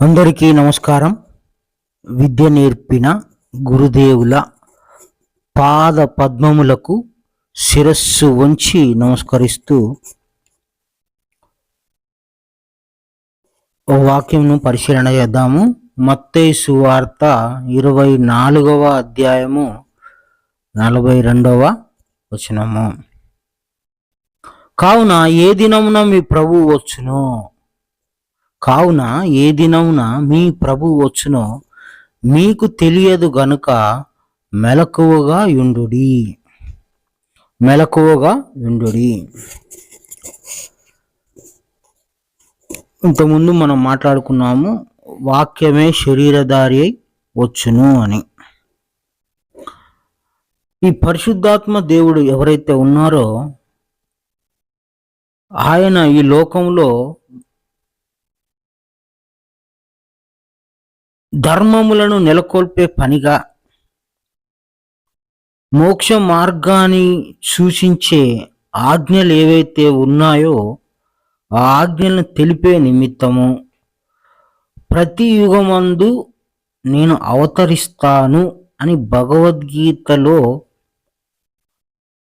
అందరికీ నమస్కారం. విద్య నేర్పిన గురుదేవుల పాద పద్మములకు శిరస్సు వంచి నమస్కరిస్తూ ఓ వాక్యంను పరిశీలన చేద్దాము. మత్తయి సువార్త ఇరవై నాలుగవ అధ్యాయము నలభై రెండవ వచనము. కావున ఏ దినమున మీ ప్రభు వచ్చును? కావున ఏ దినమున మీ ప్రభు వచ్చునో మీకు తెలియదు గనుక మెలకువగా యుండుడి. మెలకువగా యుండుడి. ఇంతకుముందు మనం మాట్లాడుకున్నాము వాక్యమే శరీరధారి అయి వచ్చును అని. ఈ పరిశుద్ధాత్మ దేవుడు ఎవరైతే ఉన్నారో ఆయన ఈ లోకంలో ధర్మములను నెలకొల్పే పనిగా మోక్ష మార్గాన్ని సూచించే ఆజ్ఞలు ఏవైతే ఉన్నాయో ఆ ఆజ్ఞలను తెలిపే నిమిత్తము ప్రతి యుగమందు నేను అవతరిస్తాను అని భగవద్గీతలో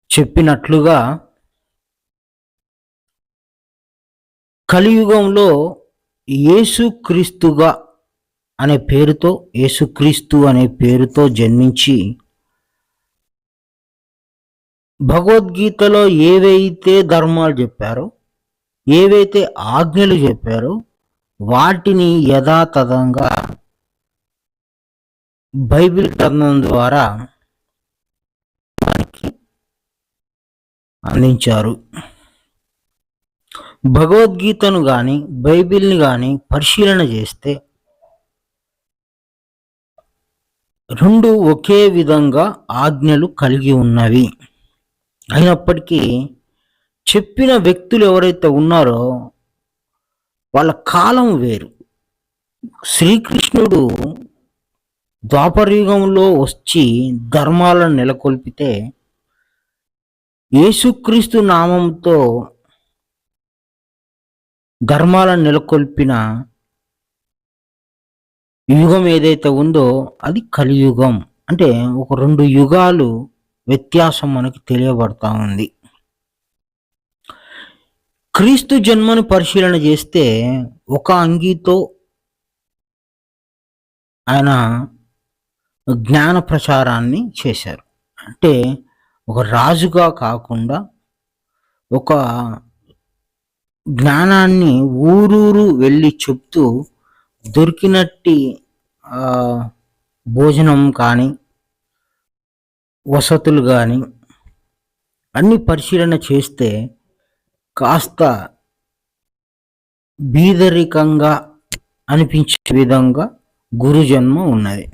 చెప్పినట్లుగా కలియుగంలో యేసుక్రీస్తుగా అనే పేరుతో యేసుక్రీస్తు అనే పేరుతో జన్మించి భగవద్గీతలో ఏవైతే ధర్మాలు చెప్పారో ఏవైతే ఆజ్ఞలు చెప్పారో వాటిని యథాతథంగా బైబిల్ గ్రంథం ద్వారా మనకి అందించారు. భగవద్గీతను కానీ బైబిల్ని కానీ పరిశీలన చేస్తే రెండు ఒకే విధంగా ఆజ్ఞలు కలిగి ఉన్నవి. అయినప్పటికీ చెప్పిన వ్యక్తులు ఎవరైతే ఉన్నారో వాళ్ళ కాలం వేరు. శ్రీకృష్ణుడు ద్వాపరయుగంలో వచ్చి ధర్మాలను నెలకొల్పితే యేసుక్రీస్తు నామంతో ధర్మాలను నెలకొల్పిన యుగం ఏదైతే ఉందో అది కలియుగం. అంటే ఒక రెండు యుగాలు వ్యత్యాసం మనకి తెలియబడతా ఉంది. క్రీస్తు జన్మను పరిశీలన చేస్తే ఒక అంగీతో ఆయన జ్ఞాన ప్రచారాన్ని చేశారు. అంటే ఒక రాజుగా కాకుండా ఒక జ్ఞానాన్ని ఊరూరు వెళ్ళి చెప్తూ దొరికినట్టి భోజనం కానీ వసతులు కానీ అన్ని పరిశీలన చేస్తే కాస్త బీదరికంగా అనిపించే విధంగా గురు జన్మ ఉన్నది.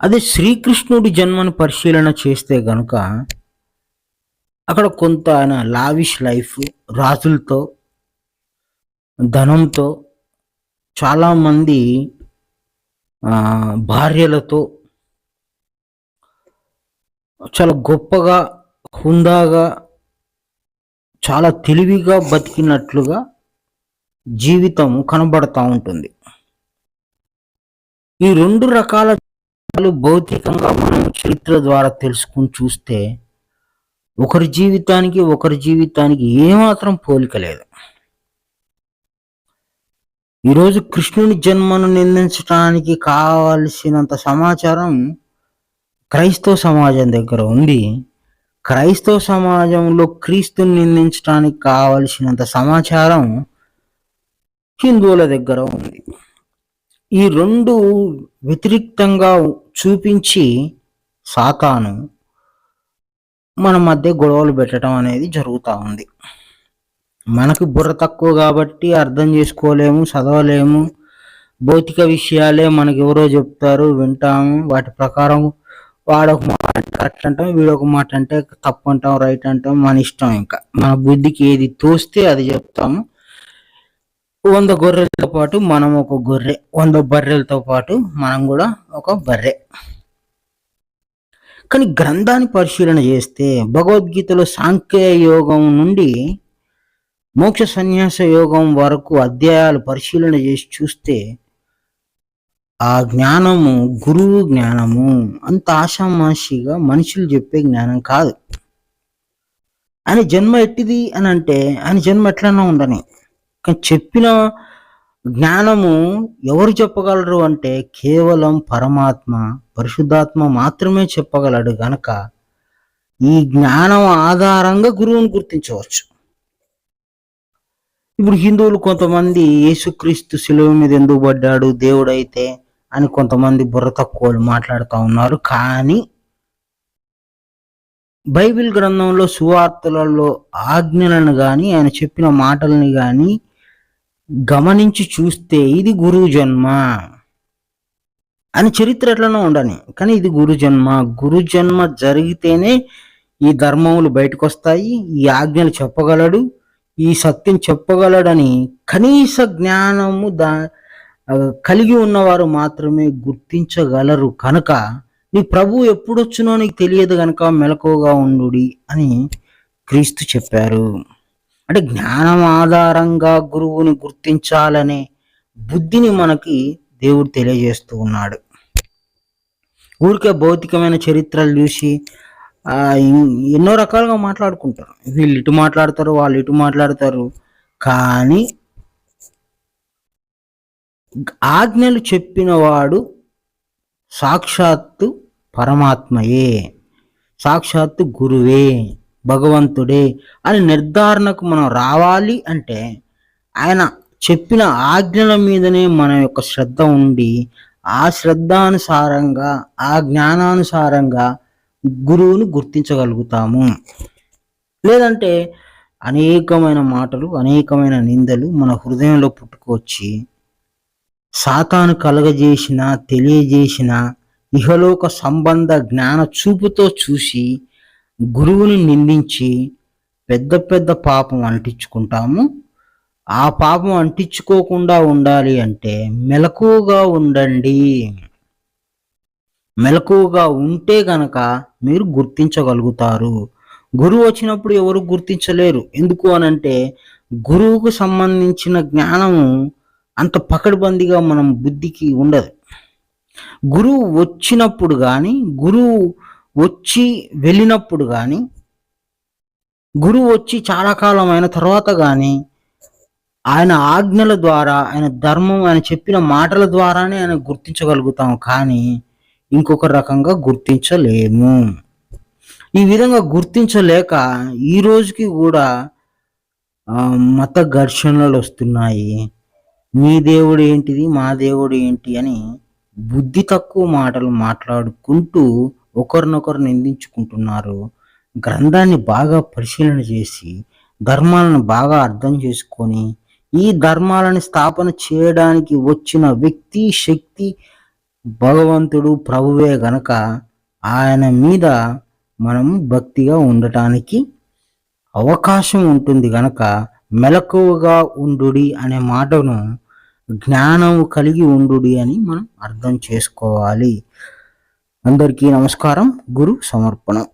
అదే శ్రీకృష్ణుడి జన్మను పరిశీలన చేస్తే గనుక అక్కడ కొంత ఆయన లావిష్ లైఫ్ రాజులతో ధనంతో చాలామంది భార్యలతో చాలా గొప్పగా హుందాగా చాలా తెలివిగా బతికినట్లుగా జీవితం కనబడతా ఉంటుంది. ఈ రెండు రకాల భౌతికంగా మనం చరిత్ర ద్వారా తెలుసుకుని చూస్తే ఒకరి జీవితానికి ఒకరి జీవితానికి ఏమాత్రం పోలిక లేదు. ఈరోజు కృష్ణుని జన్మను నిందించడానికి కావలసినంత సమాచారం క్రైస్తవ సమాజం దగ్గర ఉంది. క్రైస్తవ సమాజంలో క్రీస్తుని నిందించడానికి కావలసినంత సమాచారం హిందువుల దగ్గర ఉంది. ఈ రెండు వ్యతిరిక్తంగా చూపించి సాతాను మన మధ్య గొడవలు పెట్టడం అనేది జరుగుతూ ఉంది. మనకు బుర్ర తక్కువ కాబట్టి అర్థం చేసుకోలేము చదవలేము. భౌతిక విషయాలే మనకి ఎవరో చెప్తారు వింటాము. వాటి ప్రకారం వాడొక మాట అంటే కరెక్ట్ అంటాం వీడొక మాట అంటే తప్పు అంటాం రైట్ అంటాం మన ఇష్టం ఇంకా. మన బుద్ధికి ఏది తోస్తే అది చెప్తాము. వంద గొర్రెలతో పాటు మనం ఒక గొర్రె వంద బర్రెలతో పాటు మనం కూడా ఒక బర్రె. కానీ గ్రంథాన్ని పరిశీలన చేస్తే భగవద్గీతలో సాంఖ్య యోగం నుండి మోక్ష సన్యాస యోగం వరకు అధ్యాయాలు పరిశీలన చేసి చూస్తే ఆ జ్ఞానము గురువు జ్ఞానము అంత ఆషామాషిగా మనుషులు చెప్పే జ్ఞానం కాదు. ఆయన జన్మ ఎట్టిది అని అంటే ఆయన జన్మ ఎట్లన్నా ఉండని కానీ చెప్పిన జ్ఞానము ఎవరు చెప్పగలరు అంటే కేవలం పరమాత్మ పరిశుద్ధాత్మ మాత్రమే చెప్పగలడు గనక ఈ జ్ఞానం ఆధారంగా గురువుని గుర్తించవచ్చు. ఇప్పుడు హిందువులు కొంతమంది యేసుక్రీస్తు శిలువ మీద ఎందుకు పడ్డాడు? దేవుడైతే అని కొంతమంది బుర్ర తక్కువలు మాట్లాడుతూ ఉన్నారు. కానీ బైబిల్ గ్రంథంలో సువార్తలలో ఆజ్ఞలను కానీ ఆయన చెప్పిన మాటల్ని కానీ గమనించి చూస్తే ఇది గురువు జన్మ అని చరిత్ర ఎట్లనో ఉండని. కానీ ఇది గురు జన్మ గురు జన్మ జరిగితేనే ఈ ధర్మములు బయటకు వస్తాయి ఈ ఆజ్ఞలు చెప్పగలడు ఈ సత్యం చెప్పగలడని కనీస జ్ఞానము దా కలిగి ఉన్నవారు మాత్రమే గుర్తించగలరు కనుక నీ ప్రభు ఎప్పుడొచ్చునో నీకు తెలియదు కనుక మెలకువగా ఉండు అని క్రీస్తు చెప్పారు. అంటే జ్ఞానం ఆధారంగా గురువుని గుర్తించాలనే బుద్ధిని మనకి దేవుడు తెలియజేస్తూ ఉన్నాడు. ఊరికే భౌతికమైన చరిత్రలు చూసి ఎన్నో రకాలుగా మాట్లాడుకుంటారు. వీళ్ళు ఇటు మాట్లాడతారు వాళ్ళు ఇటు మాట్లాడతారు. కానీ ఆజ్ఞలు చెప్పినవాడు సాక్షాత్తు పరమాత్మయే సాక్షాత్తు గురువే భగవంతుడే అని నిర్ధారణకు మనం రావాలి అంటే ఆయన చెప్పిన ఆజ్ఞల మీదనే మన యొక్క శ్రద్ధ ఉండి ఆ శ్రద్ధానుసారంగా ఆ జ్ఞానానుసారంగా గురువును గుర్తించగలుగుతాము. లేదంటే అనేకమైన మాటలు అనేకమైన నిందలు మన హృదయంలో పుట్టుకొచ్చి సాతాను కలగజేసిన తెలియజేసిన ఇహలోక సంబంధ జ్ఞాన చూపుతో చూసి గురువుని నిందించి పెద్ద పెద్ద పాపం అంటించుకుంటాము. ఆ పాపం అంటించుకోకుండా ఉండాలి అంటే మెలకువగా ఉండండి. మెలకువగా ఉంటే గనక మీరు గుర్తించగలుగుతారు. గురువు వచ్చినప్పుడు ఎవరు గుర్తించలేరు. ఎందుకు అనంటే గురువుకు సంబంధించిన జ్ఞానము అంత పకడ్బందీగా మనం బుద్ధికి ఉండదు. గురువు వచ్చినప్పుడు కానీ గురువు వచ్చి వెళ్ళినప్పుడు కానీ గురువు వచ్చి చాలా కాలం అయిన తర్వాత కానీ ఆయన ఆజ్ఞల ద్వారా ఆయన ధర్మం ఆయన చెప్పిన మాటల ద్వారానే ఆయన గుర్తించగలుగుతాం. కానీ ఇంకొక రకంగా గుర్తించలేము. ఈ విధంగా గుర్తించలేక ఈ రోజుకి కూడా మత ఘర్షణలు వస్తున్నాయి. మీ దేవుడు ఏంటిది మా దేవుడు ఏంటి అని బుద్ధి తక్కువ మాటలు మాట్లాడుకుంటూ ఒకరినొకరు నిందించుకుంటున్నారు. గ్రంథాన్ని బాగా పరిశీలన చేసి ధర్మాలను బాగా అర్థం చేసుకొని ఈ ధర్మాలను స్థాపన చేయడానికి వచ్చిన వ్యక్తి శక్తి భగవంతుడు ప్రభువే గనక ఆయన మీద మనం భక్తిగా ఉండటానికి అవకాశం ఉంటుంది గనక మెలకువగా ఉండు అనే మాటను జ్ఞానం కలిగి ఉండు అని మనం అర్థం చేసుకోవాలి. అందరికీ నమస్కారం. గురు సమర్పణం.